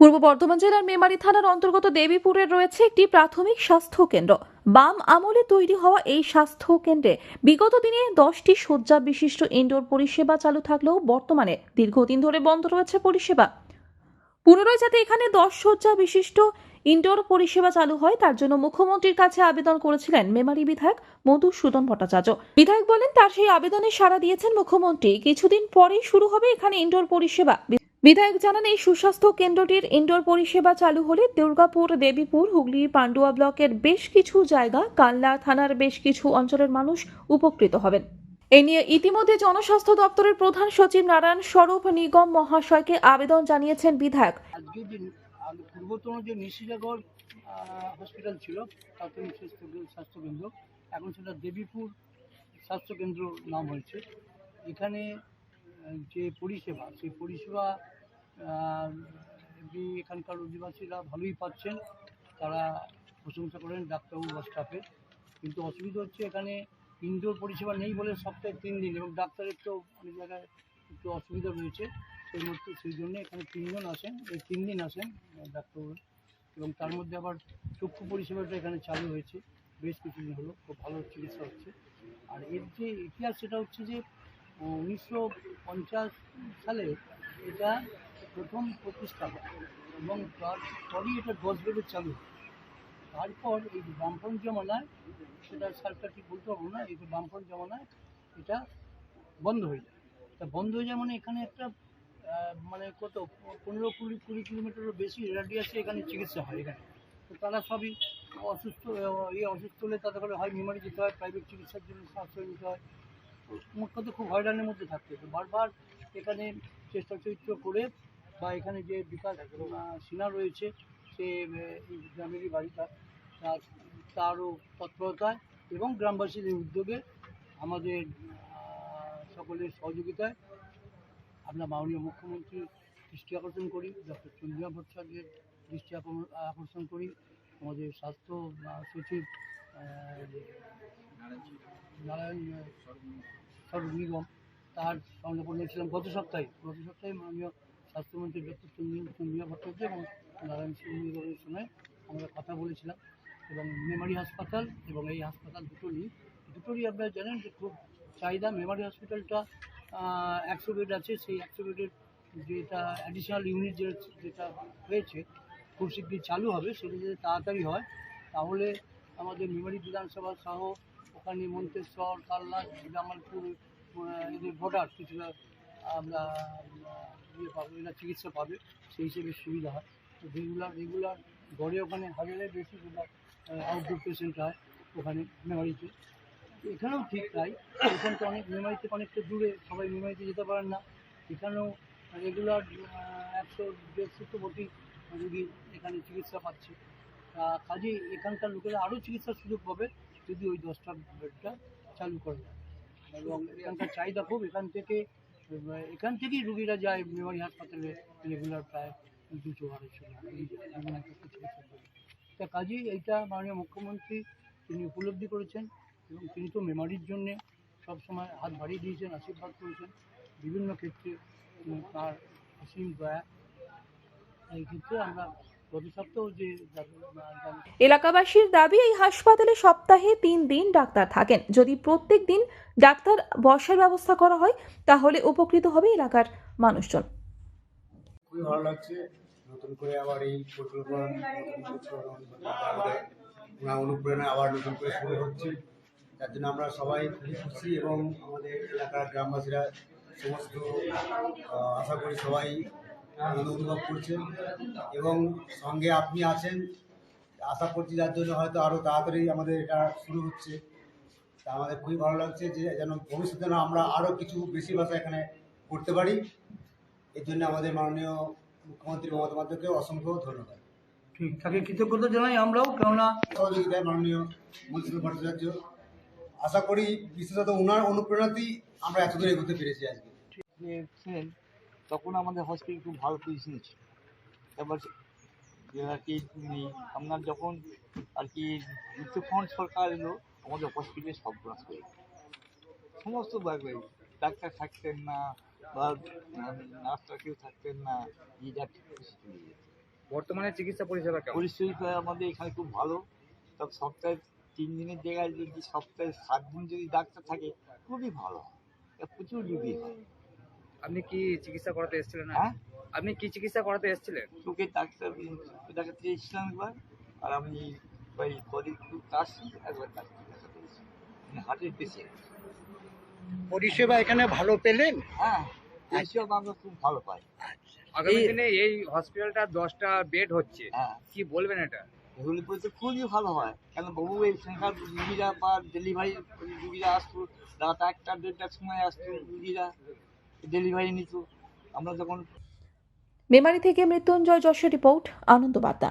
পূর্ব বর্ধমান জেলার মেমারি থানার অন্তর্গত দেবীপুরের রয়েছে একটি প্রাথমিক স্বাস্থ্য কেন্দ্র বাম আমলে তৈরি হওয়া এই স্বাস্থ্য কেন্দ্রে বিগত দিনে দশটি শয্যা বিশিষ্ট ইনডোর পরিষেবা চালু থাকলেও বর্তমানে দীর্ঘদিন ধরে বন্ধ রয়েছে পরিষেবা। পুনরায় যাতে এখানে দশ শয্যা বিশিষ্ট ইনডোর পরিষেবা চালু হয়, তার জন্য মুখ্যমন্ত্রীর কাছে আবেদন করেছিলেন মেমারি বিধায়ক মধুসূদন ভট্টাচার্য। বিধায়ক বলেন, তার সেই আবেদনে সাড়া দিয়েছেন মুখ্যমন্ত্রী। কিছুদিন পরেই শুরু হবে এখানে ইনডোর পরিষেবা। বিধায়ক জানান, এই সুস্বাস্থ্য কেন্দ্রটির ইনডোর পরিষেবা চালু হলে দুর্গাপুর, দেবীপুর, হুগলি, পান্ডুয়া ব্লকের বেশ কিছু জায়গা কাল্লা থানার বেশ কিছু অঞ্চলের মানুষ উপকৃত হবেন। এ নিয়ে ইতিমধ্যে জনস্বাস্থ্য দপ্তরের প্রধান সচিব নারায়ণ স্বরূপ নিগম মহাশয়কে আবেদন জানিয়েছেন বিধায়ক। পূর্বতন যে হসপিটাল ছিল প্রাথমিক স্বাস্থ্য কেন্দ্র- স্বাস্থ্যকেন্দ্র। এখন সেটা দেবীপুর স্বাস্থ্যকেন্দ্র নাম হয়েছে। এখানে যে পরিষেবা, সেই পরিষেবা এমনি এখানকার অধিবাসীরা ভালোই পাচ্ছেন। তারা প্রশংসা করেন ডাক্তারবাবু বা স্টাফের। কিন্তু অসুবিধা হচ্ছে এখানে ইনডোর পরিষেবা নেই বলে সপ্তাহে তিন দিন এবং ডাক্তারের তো অনেক জায়গায় একটু অসুবিধা রয়েছে। সেই মধ্যে সেই জন্য এখানে তিনজন আসেন, এই তিন দিন আসেন ডাক্তারবাবু। এবং তার মধ্যে আবার চক্ষু পরিষেবাটা এখানে চালু হয়েছে। বেশ কিছুদিন হলো, খুব ভালো চিকিৎসা হচ্ছে। আর এর যে ইতিহাস সেটা হচ্ছে যে উনিশশো পঞ্চাশ সালে এটা প্রথম প্রতিষ্ঠা এবং তারপরই এটা দশ বেডের চালু তারপর এই বামফ্রন্ট জমানায় সেটা সরকার ঠিক বলতে পারব না এই যে বামফ্রন্ট জমানায় এটা বন্ধ হয়ে যায়। তা বন্ধ হয়ে যায় মানে এখানে একটা মানে কত পনেরো কুড়ি কুড়ি কিলোমিটারের বেশি রেডিয়াসে এখানে চিকিৎসা হয় এখানে। তো তারা সবই অসুস্থ আহ, ইয়ে অসুস্থ হলে তাদের হয় মেমারি যেতে হয় প্রাইভেট চিকিৎসার জন্য আশ্রয় নিতে হয়। মোট কথা খুব হয়রানির মধ্যে থাকতে বারবার এখানে চেষ্টা চরিত্র করে বা এখানে যে বিকাশ সিনহা রয়েছে, সে গ্রামেরই বাড়িটা তার, তারও তৎপরতায় এবং গ্রামবাসীদের উদ্যোগে আমাদের সকলের সহযোগিতায় আমরা মাননীয় মুখ্যমন্ত্রীর দৃষ্টি আকর্ষণ করি, ডক্টর চন্দ্রিমা ভট্টাচার্যের দৃষ্টি আকর- আকর্ষণ করি, আমাদের স্বাস্থ্য সচিব নারায়ণ স্বরূপ নিগম তার সংরক্ষণ নিয়েছিলাম গত সপ্তাহে গত সপ্তাহে মাননীয় স্বাস্থ্যমন্ত্রী ডক্টর চন্দ্রিমা ভট্টাচার্য এবং নারায়ণ নিগমের সময় আমরা কথা বলেছিলাম এবং মেমারি হাসপাতাল এবং এই হাসপাতাল দুটোরই দুটোরই আপনারা জানেন যে খুব চাহিদা। মেমারি হসপিটালটা একশো বেড আছে। সেই একশো বেডের যেটা অ্যাডিশনাল ইউনিট যেটা হয়েছে, খুব শীঘ্রই চালু হবে। সেটা যদি তাড়াতাড়ি হয়, তাহলে আমাদের মেমারি বিধানসভা সহ ওখানে মন্তেশ্বর কাল্লা জামালপুর এদের বর্ডার কিছুটা আমরা ইয়ে পাবো, এরা চিকিৎসা পাবে, সেই হিসেবে সুবিধা হয়। তো রেগুলার রেগুলার গড়ে ওখানে হাজারের বেশি আউটডোর পেশেন্ট হয় ওখানে মেমারিতে। এখানেও ঠিক তাই, এখান তো অনেক মেমারিতে অনেকটা দূরে, সবাই মেমারিতে যেতে পারেন না। এখানেও রেগুলার একশো, দেড়শো তো বটি রুগী এখানে চিকিৎসা পাচ্ছে। তা কাজে এখানকার লোকেরা আরও চিকিৎসার সুযোগ পাবে। যদি ওই দশটা বেডটা চালু করা যায় এবং এখানকার চাহিদা খুব, এখান থেকে, এখান থেকেই রুগীরা যায় মেমারি হাসপাতালে রেগুলার প্রায় দুশো আড়াইশো তা কাজেই এইটা মাননীয় মুখ্যমন্ত্রী তিনি উপলব্ধি করেছেন এবং তিনি তো মেমারির জন্যে সবসময় হাত বাড়িয়ে দিয়েছেন, আশীর্বাদ করেছেন। বিভিন্ন ক্ষেত্রে তার অসীম দয়া, এই ক্ষেত্রে আমরা এলাকাবাসীর দাবি এই হাসপাতালে সপ্তাহে তিন দিন ডাক্তার থাকেন। যদি প্রত্যেক দিন ডাক্তার বসার ব্যবস্থা করা হয় তাহলে উপকৃত হবে এলাকার মানুষজন। খুবই ভালো লাগছে। নতুন করে আবার এই পরিকল্পনা ওনার অনুপ্রেরণা আবার নতুন করে শুরু হচ্ছে। যার জন্য আমরা সবাই খুবই খুশি এবং আমাদের এলাকার গ্রামবাসীরা সমস্ত আশা করি সবাই আনন্দ অনুভব করছেন এবং সঙ্গে আপনি আছেন। আশা করছি যার জন্য হয়তো আরও তাড়াতাড়ি আমাদের এটা শুরু হচ্ছে। তা আমাদের খুবই ভালো লাগছে যে যেন ভবিষ্যতে আমরা আরও কিছু বেশি ভাষা এখানে করতে পারি। এর জন্য আমাদের মাননীয় মুখ্যমন্ত্রী মমতা বন্দ্যোপাধ্যায়কে অসংখ্য ধন্যবাদ। ঠিক তাকে কৃতজ্ঞতা জানাই আমরাও কেননা সহযোগিতায় মাননীয় মন্ত্রী ভট্টাচার্য। আশা করি বিশেষত ওনার অনুপ্রেরণাতেই আমরা এত দূর এগোতে পেরেছি আজকে। তখন আমাদের হসপিটাল খুব ভালো পজিশনে ছিল। এবার আর কি উনি আপনার যখন আর কি যুদ্ধক্ষণ সরকার এলো আমাদের হসপিটালে সব গ্রাস হয়ে গেল। সমস্ত ব্যাপারে ডাক্তার থাকতেন না বা নার্সরা কেউ থাকতেন না বর্তমানে চিকিৎসা পরিষেবা পরিস্থিতি আমাদের এখানে খুব ভালো। তবে সপ্তাহে তিন দিনের জায়গায় যদি সপ্তাহে সাত দিন যদি ডাক্তার থাকে খুবই ভালো হয়। প্রচুর রুগী হয়। আপনি কি চিকিৎসা করাতে এসেছিলেন হ্যাঁ? আপনি কি চিকিৎসা করাতে এসেছিলেন? চোখে ডাক্তার দেখাতে এসেছিলাম একবার আর আমি ওই কদিন কাশি একবার ডাক্তার দেখাতে এসেছি। মানে হার্টের পেশেন্ট পরিষেবা এখানে ভালো পেলেন? হ্যাঁ এইসব আমরা খুব ভালো পাই। আগামী দিনে এই হসপিটালটা দশটা বেড হচ্ছে। হ্যাঁ। কি বলবেন এটা? এগুলি পরে খুবই ভালো হয়। কেন বাবু এখানকার রুগীরা বা ডেলিভারি রুগীরা আসতো রাত একটা দেড়টার সময় আসতো রুগীরা। ডেলিভারি নিত আমরা যখন মেমারি থেকে মৃত্যুঞ্জয় যশের রিপোর্ট আনন্দ বার্তা